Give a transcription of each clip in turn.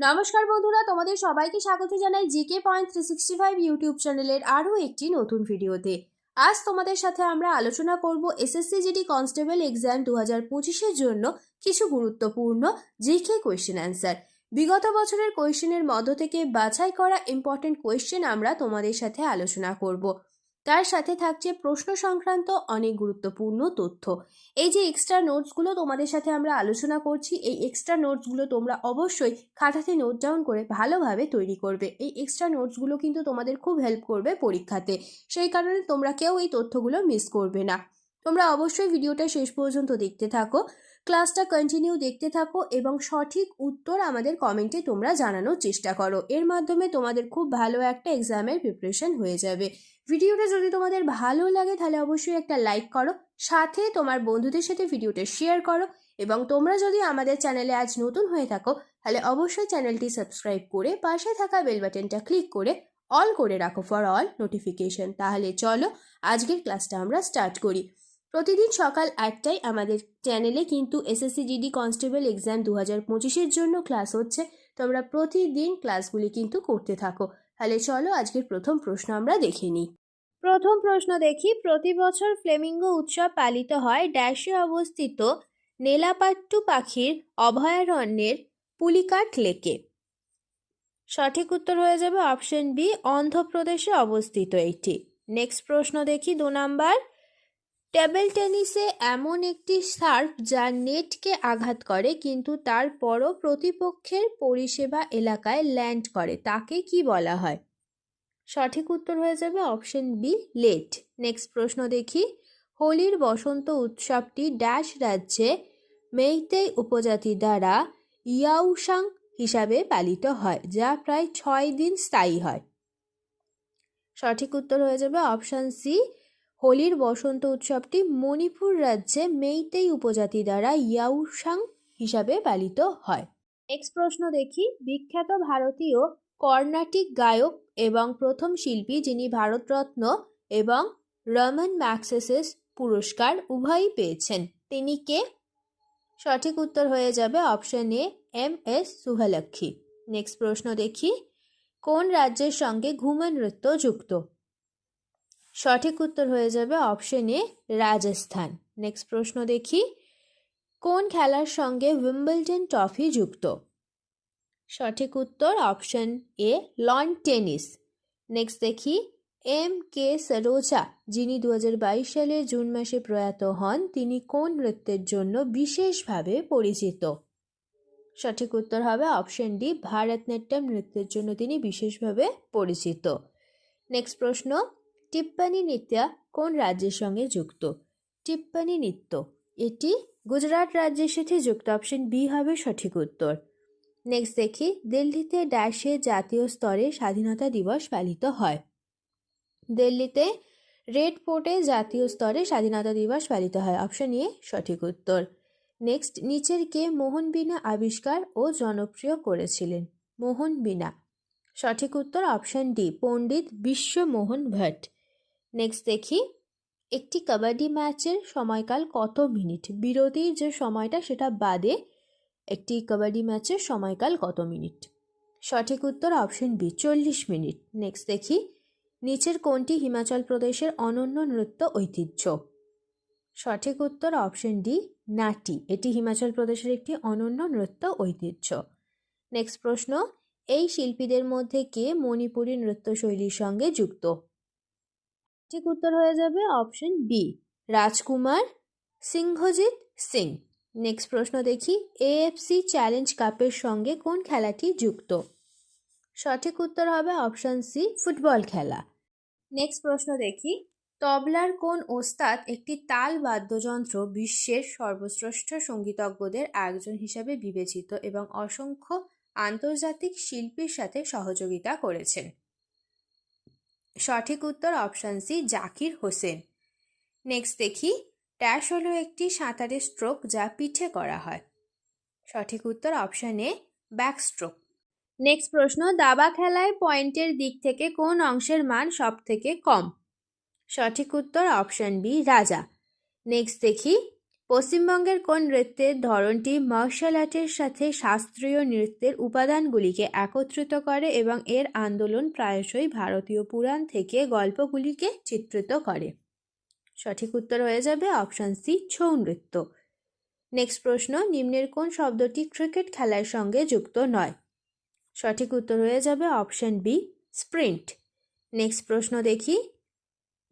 নমস্কার বন্ধুরা, তোমাদের সবাইকে স্বাগত জানাই GK point three sixty five YouTube চ্যানেলের আরও একটি নতুন ভিডিওতে। আজ তোমাদের সাথে আমরা আলোচনা করব এসএসসি জিডি কনস্টেবল এক্সাম দু হাজার পঁচিশের জন্য কিছু গুরুত্বপূর্ণ জিকে কোয়েশ্চেন অ্যান্সার বিগত বছরের কোয়েশ্চেনের মধ্য থেকে বাছাই করা ইম্পর্টেন্ট কোয়েশ্চেন আমরা তোমাদের সাথে আলোচনা করব। তার সাথে থাকছে প্রশ্ন সংক্রান্ত অনেক গুরুত্বপূর্ণ তথ্য। এই যে এক্সট্রা নোটসগুলো তোমাদের সাথে আমরা আলোচনা করছি, এই এক্সট্রা নোটসগুলো তোমরা অবশ্যই খাতাতে নোট ডাউন করে ভালোভাবে তৈরি করবে। এই এক্সট্রা নোটসগুলো কিন্তু তোমাদের খুব হেল্প করবে পরীক্ষাতে। সেই কারণে তোমরা কেউ এই তথ্যগুলো মিস করবে না। তোমরা অবশ্যই ভিডিওটা শেষ পর্যন্ত দেখতে থাকো ক্লাসটা কন্টিনিউ দেখতে থাকো এবং সঠিক উত্তর আমাদের কমেন্টে তোমরা জানানোর চেষ্টা করো। এর মাধ্যমে তোমাদের খুব ভালো একটা এক্সামের প্রিপারেশন হয়ে যাবে। ভিডিওটা যদি তোমাদের ভালো লাগে, তাহলে অবশ্যই একটা লাইক করো, সাথে তোমার বন্ধুদের সাথে ভিডিওটা শেয়ার করো, এবং তোমরা যদি আমাদের চ্যানেলে আজ নতুন হয়ে থাকো, তাহলে অবশ্যই চ্যানেলটি সাবস্ক্রাইব করে পাশে থাকা বেল বাটনটা ক্লিক করে অল করে রাখো ফর অল নোটিফিকেশন তাহলে চলো, আজকের ক্লাসটা আমরা স্টার্ট করি। প্রতিদিন সকাল আটটায় আমাদের চ্যানেলে কিন্তু এসএসসি জিডি কনস্টেবল এক্সাম দু হাজার পঁচিশের জন্য ক্লাস হচ্ছে। তোমরা প্রতিদিন ক্লাসগুলি কিন্তু করতে থাকো। তাহলে চলো, আজকের প্রথম প্রশ্ন আমরা দেখে নিই। প্রথম প্রশ্ন দেখি। প্রতি বছর ফ্লেমিঙ্গো উৎসব পালিত হয়। ড্যাশে অবস্থিত নেলাপাট্টু পাখির অভয়ারণ্যের পুলিকাট লেকে। সঠিক উত্তর হয়ে যাবে অপশন বি, অন্ধ্রপ্রদেশে অবস্থিত এটি। নেক্সট প্রশ্ন দেখি দু নাম্বার। টেবিল টেনিসে এমন একটি সার্ভ যা নেটকে আঘাত করে, কিন্তু তারপরও প্রতিপক্ষের পরিষেবা এলাকায় ল্যান্ড করে। তাকে কি বলা হয়? সঠিক উত্তর হয়ে যাবে অপশন বি লেট নেক্সট প্রশ্ন দেখি। হোলির বসন্ত উৎসবটি ড্যাশ রাজ্যে মেইতেই উপজাতি দ্বারা ইয়াউসাং হিসাবে পালিত হয়, যা প্রায় ছয় দিন স্থায়ী হয়। সঠিক উত্তর হয়ে যাবে অপশান সি হোলির বসন্ত উৎসবটি মণিপুর রাজ্যে মেইতেই উপজাতি দ্বারা ইয়াউসাং হিসাবে পালিত হয়। নেক্সট প্রশ্ন দেখি। বিখ্যাত ভারতীয় কর্ণাটিক গায়ক এবং প্রথম শিল্পী যিনি ভারতরত্ন এবং রমন ম্যাক্সেসেস পুরস্কার উভয়ই পেয়েছেন। তিনি কে? সঠিক উত্তর হয়ে যাবে option A, M S Subbulakshmi. Next প্রশ্ন দেখি, কোন রাজ্যের সঙ্গে ঘুমন নৃত্য যুক্ত? সঠিক উত্তর হয়ে যাবে অপশন এ, রাজস্থান। নেক্সট প্রশ্ন দেখি, কোন খেলার সঙ্গে উইম্বলডন ট্রফি যুক্ত? সঠিক উত্তর option A lawn tennis next দেখি এম কে সরোজা যিনি দু হাজার বাইশ সালের জুন মাসে প্রয়াত হন, তিনি কোন নৃত্যের জন্য বিশেষভাবে পরিচিত? সঠিক উত্তর হবে অপশন ডি, ভারতনাট্যম নৃত্যের জন্য তিনি বিশেষভাবে পরিচিত। নেক্সট প্রশ্ন, টিপ্পানি নৃত্য কোন রাজ্যের সঙ্গে যুক্ত? টিপ্পানি নৃত্য, এটি গুজরাট রাজ্যের সাথে যুক্ত। অপশন বি হবে সঠিক উত্তর। নেক্সট দেখি, দিল্লিতে ড্যাশে জাতীয় স্তরে স্বাধীনতা দিবস পালিত হয়। দিল্লিতে রেড ফোর্টে জাতীয় স্তরে স্বাধীনতা দিবস পালিত হয়। অপশন এ সঠিক উত্তর। নেক্সট নিচের কে মোহন বিনা আবিষ্কার ও জনপ্রিয় করেছিলেন? মোহন বিনা। সঠিক উত্তর option D Pandit Vishwamohan Bhatt. Next দেখি, একটি কাবাডি ম্যাচের সময়কাল কত মিনিট বিরতির যে সময়টা, সেটা বাদে একটি কাবাডি ম্যাচের সময়কাল কত মিনিট? সঠিক উত্তর অপশন বি, চল্লিশ মিনিট। নেক্সট দেখি। নিচের কোনটি হিমাচল প্রদেশের অনন্য নৃত্য ঐতিহ্য? সঠিক উত্তর অপশন ডি, নাটি। এটি হিমাচল প্রদেশের একটি অনন্য নৃত্য ঐতিহ্য। নেক্সট প্রশ্ন, এই শিল্পীদের মধ্যে কে মণিপুরী নৃত্যশৈলীর সঙ্গে যুক্ত? ঠিক উত্তর হয়ে যাবে option B, Rajkumar Singhajit Singh. Next প্রশ্ন দেখি এএফসি চ্যালেঞ্জ কাপের সঙ্গে কোন খেলাটি যুক্ত? সঠিক উত্তর হবে অপশন সি ফুটবল খেলা। নেক্সট প্রশ্ন দেখি, তবলার কোন ওস্তাদ একটি তাল বাদ্যযন্ত্র বিশ্বের সর্বশ্রেষ্ঠ সঙ্গীতজ্ঞদের একজন হিসাবে বিবেচিত এবং অসংখ্য আন্তর্জাতিক শিল্পীর সাথে সহযোগিতা করেছেন? সঠিক উত্তর option C Zakir Hussain. Next দেখি ড্যাশ হলো একটি সাঁতারের স্ট্রোক যা পিঠে করা হয়। সঠিক উত্তর অপশান ব্যাক স্ট্রোক নেক্সট প্রশ্ন, দাবা খেলায় পয়েন্টের দিক থেকে কোন অংশের মান সব থেকে কম? সঠিক উত্তর অপশান বি রাজা। নেক্সট দেখি, পশ্চিমবঙ্গের কোন নৃত্যের ধরনটি মার্শাল আর্টের সাথে শাস্ত্রীয় নৃত্যের উপাদানগুলিকে একত্রিত করে এবং এর আন্দোলন প্রায়শই ভারতীয় পুরাণ থেকে গল্পগুলিকে চিত্রিত করে? সঠিক উত্তর হয়ে যাবে অপশান সি, ছৌ নৃত্য। নেক্সট প্রশ্ন, নিম্নের কোন শব্দটি ক্রিকেট খেলার সঙ্গে যুক্ত নয়? সঠিক উত্তর হয়ে যাবে অপশান বি, স্প্রিন্ট। নেক্সট প্রশ্ন দেখি,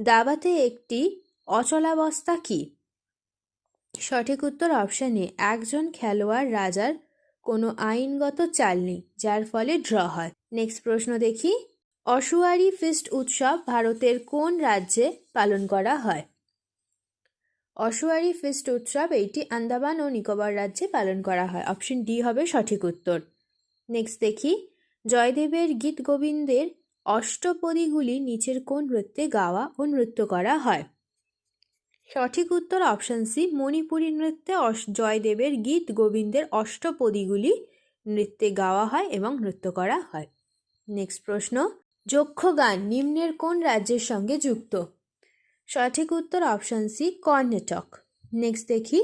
দাবাতে একটি অচলাবস্থা কি? সঠিক উত্তর অপশানে একজন খেলোয়াড় রাজার কোনো আইনগত চাল নেই, যার ফলে ড্র হয়। নেক্সট প্রশ্ন দেখি, অসুয়ারি ফিস্ট উৎসব ভারতের কোন রাজ্যে পালন করা হয়? অসুয়ারি ফিস্ট উৎসব এইটি আন্দামান ও নিকোবর রাজ্যে পালন করা হয়। অপশন ডি হবে সঠিক উত্তর। নেক্সট দেখি। জয়দেবের গীত গোবিন্দের অষ্টপদীগুলি নিচের কোন নৃত্যে গাওয়া ও নৃত্য করা হয়? সঠিক উত্তর অপশান সি, মণিপুরী নৃত্যে জয়দেবের গীত গোবিন্দের অষ্টপদীগুলি নৃত্যে গাওয়া হয় এবং নৃত্য করা হয়। নেক্সট প্রশ্ন। যক্ষগান নিম্নের কোন রাজ্যের সঙ্গে যুক্ত? সঠিক উত্তর অপশান সি কর্ণাটক নেক্সট দেখি,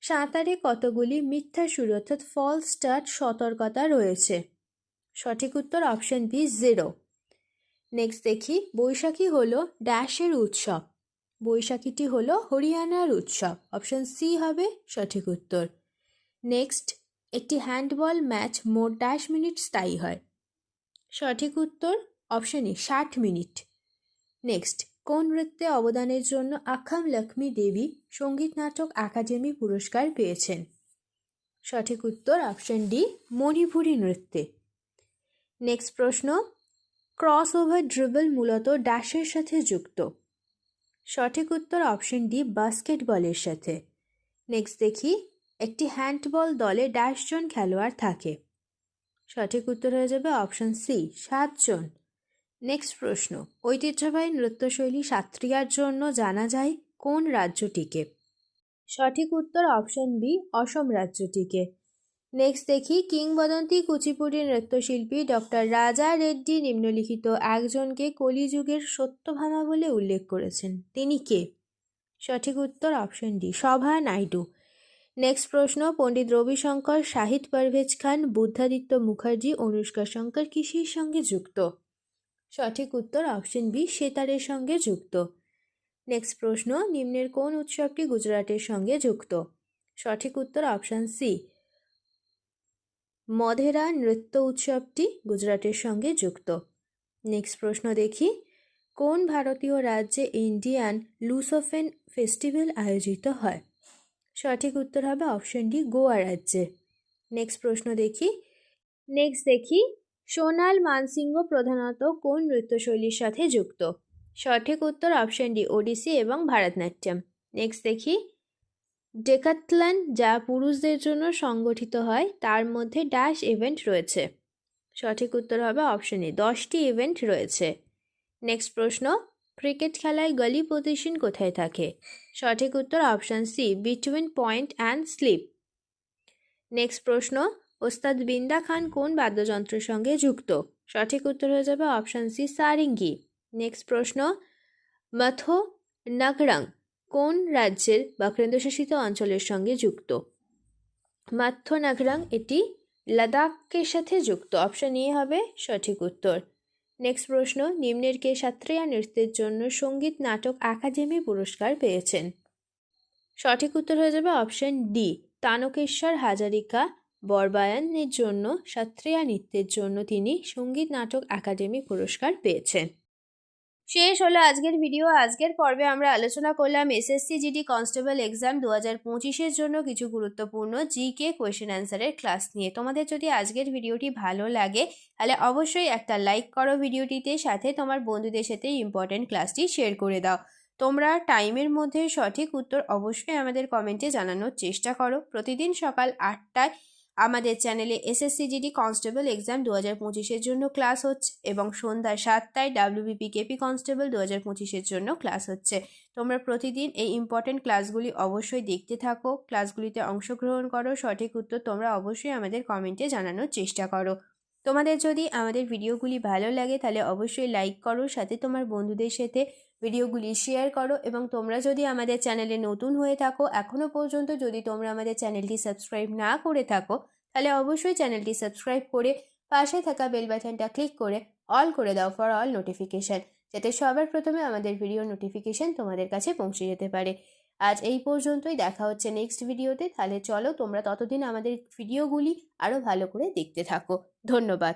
সাঁতারে কতগুলি মিথ্যা সুর অর্থাৎ ফল স্টার্ট সতর্কতা রয়েছে? সঠিক উত্তর অপশান বি জিরো নেক্সট দেখি, বৈশাখী হলো ড্যাশের উৎসব। বৈশাখীটি হলো হরিয়ানার উৎসব। অপশন সি হবে সঠিক উত্তর। নেক্সট একটি হ্যান্ডবল ম্যাচ মোট ড্যাশ মিনিট স্থায়ী হয়। সঠিক উত্তর অপশন এ ষাট মিনিট নেক্সট কোন নৃত্যে অবদানের জন্য আখাম লক্ষ্মী দেবী সংগীত নাটক একাডেমি পুরস্কার পেয়েছেন? সঠিক উত্তর অপশন ডি মণিপুরী নৃত্যে। নেক্সট প্রশ্ন ক্রস ওভার ড্রিবল মূলত ড্যাশের সাথে যুক্ত। সঠিক উত্তর অপশন ডি বাস্কেটবলের সাথে। নেক্সট দেখি, একটি হ্যান্ডবল দলে ড্যাশ জন খেলোয়াড় থাকে। সঠিক উত্তর হয়ে যাবে অপশন সি সাতজন নেক্সট প্রশ্ন, ঐতিহ্যবাহী নৃত্যশৈলী সাত্রিয়ার জন্য জানা যায় কোন রাজ্যটিকে? সঠিক উত্তর অপশন বি অসম রাজ্যটিকে। নেক্সট দেখি, কিংবদন্তি কুচিপুড়ি নৃত্যশিল্পী ডক্টর রাজা রেড্ডি নিম্নলিখিত একজনকে কলিযুগের সত্যভামা বলে উল্লেখ করেছেন। তিনি কে? সঠিক উত্তর অপশন ডি সভা নাইডু। নেক্সট প্রশ্ন, পণ্ডিত রবিশঙ্কর, শাহিদ পারভেজ খান, বুদ্ধাদিত্য মুখার্জি, অনুষ্কা শঙ্কর কিসের সঙ্গে যুক্ত? সঠিক উত্তর অপশন বি সেতারের সঙ্গে যুক্ত। নেক্সট প্রশ্ন, নিম্নের কোন উৎসবটি গুজরাটের সঙ্গে যুক্ত? সঠিক উত্তর অপশন সি মধেরা নৃত্য উৎসবটি গুজরাটের সঙ্গে যুক্ত। নেক্সট প্রশ্ন দেখি, কোন ভারতীয় রাজ্যে ইন্ডিয়ান লুসোফেন ফেস্টিভ্যাল আয়োজিত হয়? সঠিক উত্তর হবে অপশন ডি গোয়া রাজ্যে। নেক্সট প্রশ্ন দেখি নেক্সট দেখি সোনাল মানসিংহ প্রধানত কোন নৃত্যশৈলীর সাথে যুক্ত? সঠিক উত্তর অপশন ডি ওডিসি এবং ভারতনাট্যম। নেক্সট দেখি। ডেকাথলন, যা পুরুষদের জন্য সংগঠিত হয়, তার মধ্যে ড্যাশ ইভেন্ট রয়েছে। সঠিক উত্তর হবে অপশন এ দশটি ইভেন্ট রয়েছে। নেক্সট প্রশ্ন ক্রিকেট খেলায় গলি পজিশন কোথায় থাকে? সঠিক উত্তর option C between point and slip next প্রশ্ন ওস্তাদ বিন্দা খান কোন বাদ্যযন্ত্রের সঙ্গে যুক্ত? সঠিক উত্তর হয়ে যাবে অপশান সি সারিঙ্গি। নেক্সট প্রশ্ন, মথো নাগরাং কোন রাজ্যের বা কেন্দ্রশাসিত অঞ্চলের সঙ্গে যুক্ত? মাথ্য নাগরাং এটি লাদাখের সাথে যুক্ত। অপশান এ হবে সঠিক উত্তর। নেক্সট প্রশ্ন, নিম্নের কে সাত্রিয়া নৃত্যের জন্য সংগীত নাটক একাডেমি পুরস্কার পেয়েছেন? সঠিক উত্তর হয়ে যাবে অপশন ডি তানকেশ্বর হাজারিকা বরবায়ানের জন্য, সাত্রিয়া নৃত্যের জন্য তিনি সংগীত নাটক একাডেমি পুরস্কার পেয়েছেন। শেষ হলো আজকের ভিডিও। আজকের পর্বে আমরা আলোচনা করলাম এসএসসি জিডি কনস্টেবল এক্সাম দু হাজার পঁচিশের জন্য কিছু গুরুত্বপূর্ণ জিকে কোয়েশ্চেন অ্যান্সারের ক্লাস নিয়ে। তোমাদের যদি আজকের ভিডিওটি ভালো লাগে, তাহলে অবশ্যই একটা লাইক করো ভিডিওটিতে, সাথে তোমার বন্ধুদের সাথে ইম্পর্টেন্ট ক্লাসটি শেয়ার করে দাও। তোমরা টাইমের মধ্যে সঠিক উত্তর অবশ্যই আমাদের কমেন্টে জানানোর চেষ্টা করো। প্রতিদিন সকাল আটটায় আমাদের চ্যানেলে এসএসসি জিডি কনস্টেবল এক্সাম দু হাজার পঁচিশের জন্য ক্লাস হচ্ছে এবং সন্ধ্যা সাতটায় ডাব্লিউবিপি কেপি কনস্টেবল দু হাজার পঁচিশের জন্য ক্লাস হচ্ছে। তোমরা প্রতিদিন এই ইম্পর্টেন্ট ক্লাসগুলি অবশ্যই দেখতে থাকো। ক্লাসগুলিতে অংশগ্রহণ করো। সঠিক উত্তর তোমরা অবশ্যই আমাদের কমেন্টে জানানোর চেষ্টা করো। তোমাদের যদি আমাদের ভিডিওগুলি ভালো লাগে তাহলে অবশ্যই লাইক করো। সাথে তোমার বন্ধুদের সাথে ভিডিওগুলি শেয়ার করো এবং তোমরা যদি আমাদের চ্যানেলে নতুন হয়ে থাকো এখনও পর্যন্ত যদি তোমরা আমাদের চ্যানেলটি সাবস্ক্রাইব না করে থাকো, তাহলে অবশ্যই চ্যানেলটি সাবস্ক্রাইব করে পাশে থাকা বেল বাটনটা ক্লিক করে অল করে দাও ফর অল নোটিফিকেশান, যাতে সবার প্রথমে আমাদের ভিডিও নোটিফিকেশান তোমাদের কাছে পৌঁছে যেতে পারে। আজ এই পর্যন্তই, দেখা হচ্ছে নেক্সট ভিডিওতে, তাহলে চলো তোমরা ততদিন আমাদের ভিডিওগুলি আরও ভালো করে দেখতে থাকো। ধন্যবাদ।